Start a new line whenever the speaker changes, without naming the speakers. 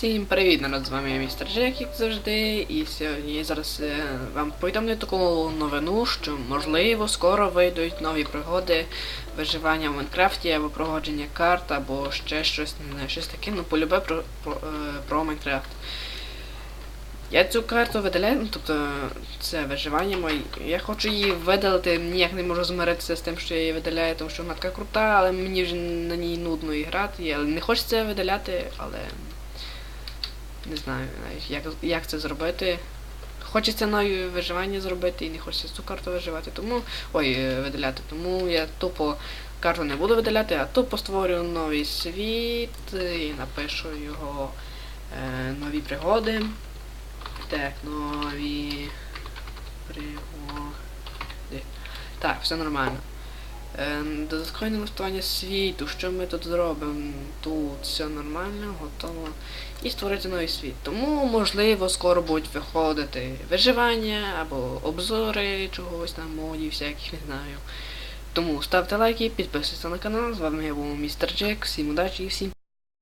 Всім привіт, народ, з вами містер Джек, як завжди, і сьогодні я зараз е, вам повідомлю таку новину, що можливо скоро вийдуть нові пригоди виживання в Майнкрафті або проходження карт, або ще щось, щось таке, ну полюбе про, про, е, про Майнкрафт. Я цю карту видаляю, ну тобто це виживання моє. Я хочу її видалити, ніяк не можу змиритися з тим, що я її видаляю, тому що вона така крута, але мені вже на ній нудно і грати. Але не хочеться видаляти, але не знаю, навіть, як, як це зробити. Хочеться нові виживання зробити і не хочеться цю карту виживати, тому. Ой, е, видаляти. Тому я тупо карту не буду видаляти, а тупо створю новий світ і напишу його е, нові пригоди. Так, нові пригоди. Так, все нормально. Ем, Додаткове налаштування світу. Що ми тут зробимо? Тут все нормально, готово. І створити новий світ. Тому, можливо, скоро будуть виходити виживання або обзори чогось там, модів, всяких, не знаю. Тому ставте лайки, підписуйтесь на канал. З вами я був містер Джек. Всім удачі і всім.